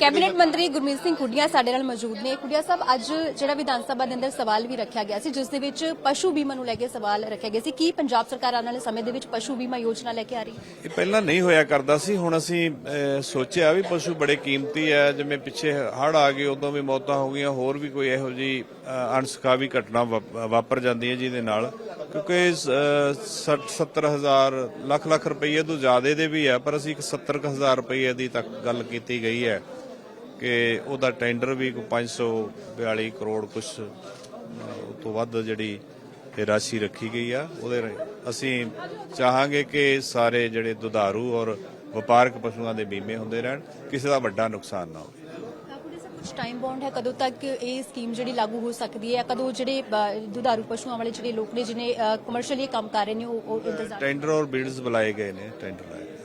Cabinet ਮੰਤਰੀ ਗੁਰਮੀਤ ਸਿੰਘ ਕੁੜੀਆ ਸਾਡੇ ਨਾਲ ਮੌਜੂਦ ਨੇ। ਕੁੜੀਆ ਸਾਹਿਬ, ਅੱਜ ਜਿਹੜਾ ਵਿਧਾਨ ਸਭਾ ਦੇ ਅੰਦਰ ਸਵਾਲ ਵੀ ਰੱਖਿਆ ਗਿਆ ਸੀ, ਜਿਸ ਦੇ ਵਿੱਚ ਪਸ਼ੂ ਬੀਮਾ ਨੂੰ ਲੈ ਕੇ ਸਵਾਲ ਰੱਖਿਆ ਗਿਆ ਸੀ। ਕੀ ਪੰਜਾਬ ਸਰਕਾਰ ਆਉਣ ਵਾਲੇ ਸਮੇਂ ਦੇ ਵਿੱਚ ਪਸ਼ੂ ਬੀਮਾ ਯੋਜਨਾ ਲੈ ਕੇ ਆ ਰਹੀ ਹੈ? ਇਹ ਪਹਿਲਾਂ ਨਹੀਂ ਹੋਇਆ ਕਰਦਾ ਸੀ। ਹੁਣ ਅਸੀਂ ਸੋਚਿਆ ਵੀ ਪਸ਼ੂ ਬੜੇ ਕੀਮਤੀ ਹੈ। ਜਿਵੇਂ ਪਿੱਛੇ ਹੜ੍ਹ ਆ ਗਏ, ਉਦੋਂ ਵੀ ਮੌਤਾਂ ਹੋ ਗਈਆਂ। ਹੋਰ ਵੀ ਕੋਈ ਇਹੋ ਜੀ ਅਣਸਖਾਵੀ ਘਟਨਾ ਵਾਪਰ ਜਾਂਦੀ ਹੈ ਜਿਹਦੇ ਨਾਲ। ਕਿਉਂਕਿ 60 70 ਹਜ਼ਾਰ, ਲੱਖ ਲੱਖ ਰੁਪਏ ਤੋਂ ਜ਼ਿਆਦਾ ਦੇ ਵੀ ਹੈ ਪਰ ਅਸੀਂ ਇੱਕ 70 ਕੁ ਹਜ਼ਾਰ ਰੁਪਏ ਦੀ ਤੱਕ ਗੱਲ ਕੀਤੀ ਗਈ ਹੈ। ਕਿ ਉਹਦਾ ਟੈਂਡਰ ਵੀ ਕੋਈ 542 ਕਰੋੜ ਉਹ ਤੋਂ ਵੱਧ ਜਿਹੜੀ ਇਹ ਰਾਸ਼ੀ ਰੱਖੀ ਗਈ ਆ ਉਹਦੇ ਅਸੀਂ ਚਾਹਾਂਗੇ ਕਿ ਸਾਰੇ ਜਿਹੜੇ ਦੁਧਾਰੂ ਔਰ ਵਪਾਰਕ ਪਸ਼ੂਆਂ ਦੇ ਬੀਮੇ ਹੁੰਦੇ ਰਹਿਣ ਕਿਸੇ ਦਾ ਵੱਡਾ ਨੁਕਸਾਨ ਨਾ ਹੋਵੇ ਕੁਝ ਟਾਈਮ ਬਾਉਂਡ ਹੈ ਕਦੋਂ ਤੱਕ ਇਹ ਸਕੀਮ ਜਿਹੜੀ ਲਾਗੂ ਹੋ ਸਕਦੀ ਹੈ ਕਦੋਂ ਜਿਹੜੇ ਦੁਧਾਰੂ ਪਸ਼ੂਆਂ ਵਾਲੇ ਜਿਹੜੇ ਲੋਕ ਨੇ ਜਿਹਨੇ ਕਮਰਸ਼ੀਅਲੀ ਕੰਮ ਕਰ ਰਹੇ ਨੇ ਉਹ ਇੰਤਜ਼ਾਰ ਟੈਂਡਰ ਔਰ ਬਿਡਸ ਬੁਲਾਏ ਗਏ ਨੇ ਟੈਂਡਰ ਲਾਏ।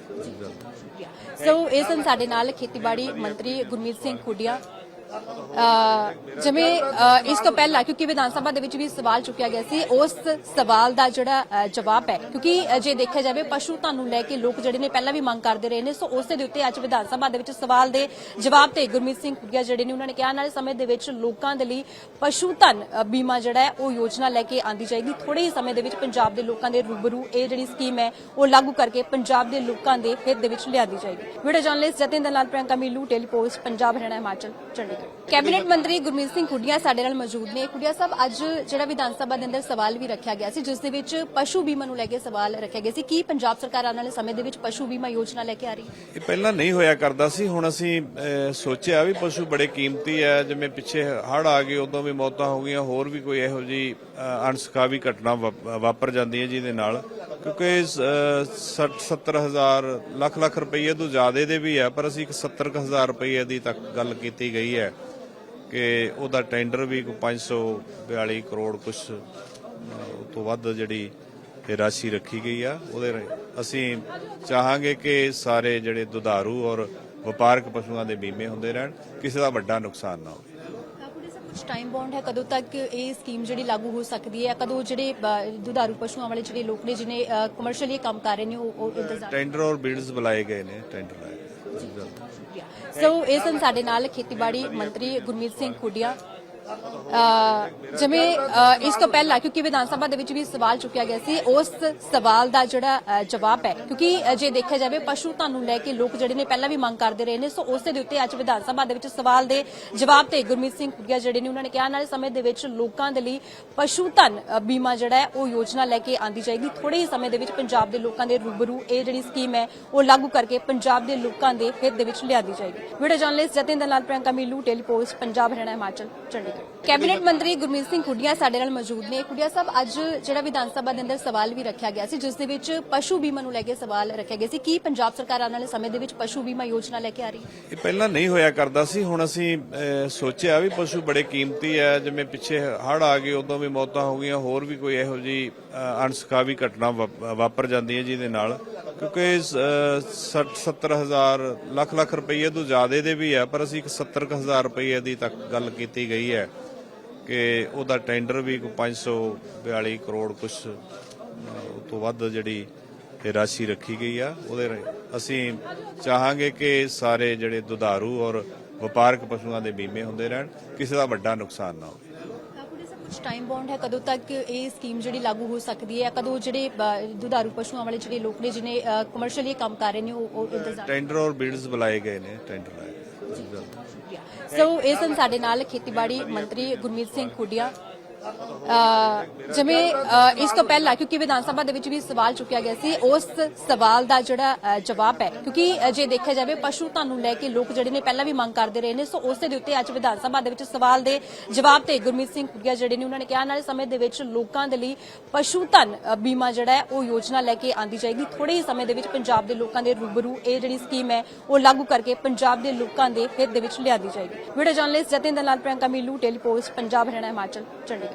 ਸੋ ਇਸ ਸਨ ਸਾਡੇ ਨਾਲ ਖੇਤੀਬਾੜੀ ਮੰਤਰੀ ਗੁਰਮੀਤ ਸਿੰਘ ਖੁੱਡੀਆ ਜਿਵੇਂ ਇਸ ਤੋਂ ਪਹਿਲਾਂ, ਕਿਉਂਕਿ ਵਿਧਾਨ ਸਭਾ ਦੇ ਵਿੱਚ ਵੀ ਸਵਾਲ ਚੁੱਕਿਆ ਗਿਆ ਸੀ, ਉਸ ਸਵਾਲ ਦਾ ਜਿਹੜਾ ਜਵਾਬ ਹੈ। ਕਿਉਂਕਿ ਜੇ ਦੇਖਿਆ ਜਾਵੇ, ਪਸ਼ੂ ਧਨ ਨੂੰ ਲੈ ਕੇ ਲੋਕ ਜਿਹੜੇ ਨੇ ਪਹਿਲਾਂ ਵੀ ਮੰਗ ਕਰਦੇ ਰਹੇ ਨੇ, ਸੋ ਉਸੇ ਦੇ ਉੱਤੇ ਅੱਜ ਵਿਧਾਨ ਸਭਾ ਦੇ ਵਿੱਚ ਸਵਾਲ ਦੇ ਜਵਾਬ ਤੇ ਗੁਰਮੀਤ ਸਿੰਘ ਖੁੱਡੀਆ ਜਿਹੜੇ ਨੇ, ਉਹਨਾਂ ਨੇ ਕਿਹਾ ਆਉਣ ਵਾਲੇ ਸਮੇਂ ਦੇ ਵਿੱਚ ਲੋਕਾਂ ਦੇ ਲਈ ਪਸ਼ੂ ਧਨ ਬੀਮਾ ਜਿਹੜਾ ਹੈ, ਉਹ ਯੋਜਨਾ ਲੈ ਕੇ ਆਂਦੀ ਜਾਏਗੀ। ਥੋੜੇ ਹੀ ਸਮੇਂ ਦੇ ਵਿੱਚ ਪੰਜਾਬ ਦੇ ਲੋਕਾਂ ਦੇ ਰੂਬਰੂ ਇਹ ਜਿਹੜੀ ਸਕੀਮ ਹੈ, ਉਹ ਲਾਗੂ ਕਰਕੇ ਪੰਜਾਬ ਦੇ ਲੋਕਾਂ ਦੇ ਹਿੱਤ ਦੇ ਵਿੱਚ ਲਿਆਂਦੀ ਜਾਏਗੀ। Video journalist Jatin Dalal Priyanka Meelu Telepost Punjab, Haryana, Himachal, Chandigarh. Cabinet ਮੰਤਰੀ ਗੁਰਮੀਤ ਸਿੰਘ ਖੁੱਡੀਆ ਸਾਡੇ ਨਾਲ ਮੌਜੂਦ ਨੇ। ਖੁੱਡੀਆ ਸਾਹਿਬ, ਅੱਜ ਜਿਹੜਾ ਵਿਧਾਨ ਸਭਾ ਦੇ ਅੰਦਰ ਸਵਾਲ ਵੀ ਰੱਖਿਆ ਗਿਆ ਸੀ, ਜਿਸ ਦੇ ਵਿੱਚ ਪਸ਼ੂ ਬੀਮਾ ਨੂੰ ਲੈ ਕੇ ਸਵਾਲ ਰੱਖਿਆ ਗਿਆ ਸੀ। ਕੀ ਪੰਜਾਬ ਸਰਕਾਰ ਆਉਣ ਵਾਲੇ ਸਮੇਂ ਦੇ ਵਿੱਚ ਪਸ਼ੂ ਬੀਮਾ ਯੋਜਨਾ ਲੈ ਕੇ ਆ ਰਹੀ? ਹੈ ਇਹ ਪਹਿਲਾਂ ਨਹੀਂ ਹੋਇਆ ਕਰਦਾ ਸੀ, ਹੁਣ ਅਸੀਂ ਸੋਚਿਆ ਵੀ ਪਸ਼ੂ ਬੜੇ ਕੀਮਤੀ ਹੈ ਜਿਵੇਂ ਪਿੱਛੇ ਹੜ ਆ ਗਏ, ਉਦੋਂ ਵੀ ਮੌਤਾਂ ਹੋ ਗਈਆਂ, ਹੋਰ ਵੀ ਕੋਈ ਇਹੋ ਜੀ ਅਣਸਖਾਵੀ ਘਟਨਾ ਵਾਪਰ ਜਾਂਦੀ ਹੈ ਜਿਹਦੇ ਨਾਲ ਕਿਉਂਕਿ 60 70 ਹਜ਼ਾਰ, ਲੱਖ ਲੱਖ ਰੁਪਏ ਤੋਂ ਜ਼ਿਆਦਾ ਦੇ ਵੀ ਹੈ, ਪਰ ਅਸੀਂ ਇੱਕ 70 ਕੁ ਹਜ਼ਾਰ ਰੁਪਏ ਦੀ ਤੱਕ ਗੱਲ ਕੀਤੀ ਗਈ ਹੈ ਕਿ ਉਹਦਾ ਟੈਂਡਰ ਵੀ ਕੋਈ 542 ਕਰੋੜ ਕੁਛ ਤੋਂ ਵੱਧ ਜਿਹੜੀ ਰਾਸ਼ੀ ਰੱਖੀ ਗਈ ਆ, ਉਹਦੇ ਅਸੀਂ ਚਾਹਾਂਗੇ ਕਿ ਸਾਰੇ ਜਿਹੜੇ ਦੁਧਾਰੂ ਔਰ ਵਪਾਰਕ ਪਸ਼ੂਆਂ ਦੇ ਬੀਮੇ ਹੁੰਦੇ ਰਹਿਣ, ਕਿਸੇ ਦਾ ਵੱਡਾ ਨੁਕਸਾਨ ਨਾ ਹੋਵੇ। ਕੁਝ ਟਾਈਮ ਬਾਉਂਡ ਹੈ ਕਦੋਂ ਤੱਕ ਇਹ ਸਕੀਮ ਜਿਹੜੀ ਲਾਗੂ ਹੋ ਸਕਦੀ ਹੈ ਕਦੋਂ ਜਿਹੜੇ ਦੁਧਾਰੂ ਪਸ਼ੂਆਂ ਵਾਲੇ ਜਿਹੜੇ ਲੋਕ ਨੇ ਜਿਹਨੇ ਕਮਰਸ਼ੀਅਲੀ ਕੰਮ ਕਰ ਰਹੇ ਨੇ ਉਹ ਇੰਤਜ਼ਾਰ ਟੈਂਡਰ ਔਰ ਬਿਡਸ ਬੁਲਾਏ ਗਏ ਨੇ ਟੈਂਡਰ ਲਾਏ। ਸੋ ਇਸ ਸਨ ਸਾਡੇ ਨਾਲ ਖੇਤੀਬਾੜੀ ਮੰਤਰੀ ਗੁਰਮੀਤ ਸਿੰਘ ਖੁੱਡੀਆ ਜਿਵੇਂ ਇਸ ਤੋਂ ਪਹਿਲਾਂ, ਕਿਉਂਕਿ ਵਿਧਾਨ ਸਭਾ ਦੇ ਵਿੱਚ ਵੀ ਸਵਾਲ ਚੁੱਕਿਆ ਗਿਆ ਸੀ, ਉਸ ਸਵਾਲ ਦਾ ਜਿਹੜਾ ਜਵਾਬ ਹੈ, ਕਿਉਂਕਿ ਜੇ ਦੇਖਿਆ ਜਾਵੇ, ਪਸ਼ੂ ਧਨ ਨੂੰ ਲੈ ਕੇ ਲੋਕ ਜਿਹੜੇ ਨੇ ਪਹਿਲਾਂ ਵੀ ਮੰਗ ਕਰਦੇ ਰਹੇ ਨੇ, ਸੋ ਉਸੇ ਦੇ ਉੱਤੇ ਅੱਜ ਵਿਧਾਨ ਸਭਾ ਦੇ ਵਿੱਚ ਸਵਾਲ ਦੇ ਜਵਾਬ ਤੇ ਗੁਰਮੀਤ ਸਿੰਘ ਕੁੜੀਆ ਜਿਹੜੇ ਨੇ, ਉਹਨਾਂ ਨੇ ਕਿਹਾ ਆਉਣ ਸਮੇਂ ਦੇ ਵਿੱਚ ਲੋਕਾਂ ਦੇ ਲਈ ਪਸ਼ੂ ਧਨ ਬੀਮਾ ਜਿਹੜਾ ਹੈ, ਉਹ ਯੋਜਨਾ ਲੈ ਕੇ ਆਂਦੀ ਜਾਏਗੀ। ਥੋੜੇ ਹੀ ਸਮੇਂ ਦੇ ਵਿੱਚ ਪੰਜਾਬ ਦੇ ਲੋਕਾਂ ਦੇ ਰੂਬਰੂ ਇਹ ਜਿਹੜੀ ਸਕੀਮ ਹੈ, ਉਹ ਲਾਗੂ ਕਰਕੇ ਪੰਜਾਬ ਦੇ ਲੋਕਾਂ ਦੇ ਹਿੱਤ ਦੇ ਵਿੱਚ ਲਿਆਂਦੀ ਜਾਏਗੀ। Video journalist Jatin Dalal Priyanka Meelu Telepost Punjab, Haryana, Himachal, Chandigarh. Cabinet ਮੰਤਰੀ ਗੁਰਮੀਤ ਸਿੰਘ ਖੁੱਡੀਆ ਸਾਡੇ ਨਾਲ ਮੌਜੂਦ ਨੇ। ਖੁੱਡੀਆ ਸਾਹਿਬ, ਅੱਜ ਜਿਹੜਾ ਵਿਧਾਨ ਸਭਾ ਦੇ ਅੰਦਰ ਸਵਾਲ ਵੀ ਰੱਖਿਆ ਗਿਆ ਸੀ, ਜਿਸ ਦੇ ਵਿੱਚ ਪਸ਼ੂ ਬੀਮਾ ਨੂੰ ਲੈ ਕੇ ਸਵਾਲ ਰੱਖਿਆ ਗਿਆ ਸੀ। ਕੀ ਪੰਜਾਬ ਸਰਕਾਰ ਆਉਣ ਵਾਲੇ ਸਮੇਂ ਦੇ ਵਿੱਚ ਪਸ਼ੂ ਬੀਮਾ ਯੋਜਨਾ ਲੈ ਕੇ ਆ ਰਹੀ? ਹੈ ਇਹ ਪਹਿਲਾਂ ਨਹੀਂ ਹੋਇਆ ਕਰਦਾ ਸੀ, ਹੁਣ ਅਸੀਂ ਸੋਚਿਆ ਵੀ ਪਸ਼ੂ ਬੜੇ ਕੀਮਤੀ ਹੈ ਜਿਵੇਂ ਪਿੱਛੇ ਹੜ ਆ ਗਏ, ਉਦੋਂ ਵੀ ਮੌਤਾਂ ਹੋ ਗਈਆਂ, ਹੋਰ ਵੀ ਕੋਈ ਇਹੋ ਜੀ ਅਣਸਖਾਵੀ ਘਟਨਾ ਵਾਪਰ ਜਾਂਦੀ ਹੈ ਜਿਹਦੇ ਨਾਲ ਕਿਉਂਕਿ 60 70 ਹਜ਼ਾਰ, ਲੱਖ ਲੱਖ ਰੁਪਏ ਤੋਂ ਜ਼ਿਆਦਾ ਦੇ ਵੀ ਹੈ, ਪਰ ਅਸੀਂ ਇੱਕ 70 ਕੁ ਹਜ਼ਾਰ ਰੁਪਏ ਦੀ ਤੱਕ ਗੱਲ ਕੀਤੀ ਗਈ ਹੈ ਕਿ ਉਹਦਾ ਟੈਂਡਰ ਵੀ ਕੋਈ 542 ਕਰੋੜ ਕੁਛ ਤੋਂ ਵੱਧ ਜਿਹੜੀ ਇਹ ਰਾਸ਼ੀ ਰੱਖੀ ਗਈ ਆ, ਉਹਦੇ ਅਸੀਂ ਚਾਹਾਂਗੇ ਕਿ ਸਾਰੇ ਜਿਹੜੇ ਦੁਧਾਰੂ ਔਰ ਵਪਾਰਕ ਪਸ਼ੂਆਂ ਦੇ ਬੀਮੇ ਹੁੰਦੇ ਰਹਿਣ, ਕਿਸੇ ਦਾ ਵੱਡਾ ਨੁਕਸਾਨ ਨਾ ਹੋਵੇ। ਕੁਝ ਟਾਈਮ ਬਾਉਂਡ ਹੈ ਕਦੋਂ ਤੱਕ ਇਹ ਸਕੀਮ ਜਿਹੜੀ ਲਾਗੂ ਹੋ ਸਕਦੀ ਹੈ ਕਦੋਂ ਜਿਹੜੇ ਦੁਧਾਰੂ ਪਸ਼ੂਆਂ ਵਾਲੇ ਜਿਹੜੇ ਲੋਕ ਨੇ ਜਿਹਨੇ ਕਮਰਸ਼ੀਅਲੀ ਕੰਮ ਕਰ ਰਹੇ ਨੇ ਉਹ ਇੰਤਜ਼ਾਰ ਟੈਂਡਰ ਔਰ ਬਿਡਸ ਬੁਲਾਏ ਗਏ ਨੇ ਟੈਂਡਰ ਲਾਏ। ਸੋ ਇਸ ਸਨ ਸਾਡੇ ਨਾਲ ਖੇਤੀਬਾੜੀ ਮੰਤਰੀ ਗੁਰਮੀਤ ਸਿੰਘ ਖੁੱਡੀਆ ਜਿਵੇਂ ਇਸ ਤੋਂ ਪਹਿਲਾਂ, ਕਿਉਂਕਿ ਵਿਧਾਨ ਸਭਾ ਦੇ ਵਿੱਚ ਵੀ ਸਵਾਲ ਚੁੱਕਿਆ ਗਿਆ ਸੀ, ਉਸ ਸਵਾਲ ਦਾ ਜਿਹੜਾ ਜਵਾਬ ਹੈ। ਕਿਉਂਕਿ ਜੇ ਦੇਖਿਆ ਜਾਵੇ, ਪਸ਼ੂ ਧਨ ਨੂੰ ਲੈ ਕੇ ਲੋਕ ਜਿਹੜੇ ਨੇ ਪਹਿਲਾਂ ਵੀ ਮੰਗ ਕਰਦੇ ਰਹੇ ਨੇ, ਸੋ ਉਸੇ ਦੇ ਉੱਤੇ ਅੱਜ ਵਿਧਾਨ ਸਭਾ ਦੇ ਵਿੱਚ ਸਵਾਲ ਦੇ ਜਵਾਬ ਤੇ ਗੁਰਮੀਤ ਸਿੰਘ ਖੁੱਡੀਆ ਜਿਹੜੇ ਨੇ, ਉਹਨਾਂ ਨੇ ਕਿਹਾ ਆਉਣ ਵਾਲੇ ਸਮੇਂ ਦੇ ਵਿੱਚ ਲੋਕਾਂ ਦੇ ਲਈ ਪਸ਼ੂ ਧਨ ਬੀਮਾ ਜਿਹੜਾ ਹੈ, ਉਹ ਯੋਜਨਾ ਲੈ ਕੇ ਆਂਦੀ ਜਾਏਗੀ। ਥੋੜੇ ਹੀ ਸਮੇਂ ਦੇ ਵਿੱਚ ਪੰਜਾਬ ਦੇ ਲੋਕਾਂ ਦੇ ਰੂਬਰੂ ਇਹ ਜਿਹੜੀ ਸਕੀਮ ਹੈ, ਉਹ ਲਾਗੂ ਕਰਕੇ ਪੰਜਾਬ ਦੇ ਲੋਕਾਂ ਦੇ ਹਿੱਤ ਦੇ ਵਿੱਚ ਲਿਆਂਦੀ ਜਾਏਗੀ। ਵੀਡੀਓ ਜਰਨਲਿਸਟ ਜਤਿੰਦਰ ਦਲਾਲ ਪ੍ਰਿਯੰਕਾ ਮੀਲੂ ਟੈਲੀਪੋਸਟ ਪੰਜਾਬ, ਹਰਿਆਣਾ, ਹਿਮਾਚਲ, ਚੰਡੀਗੜ੍ਹ।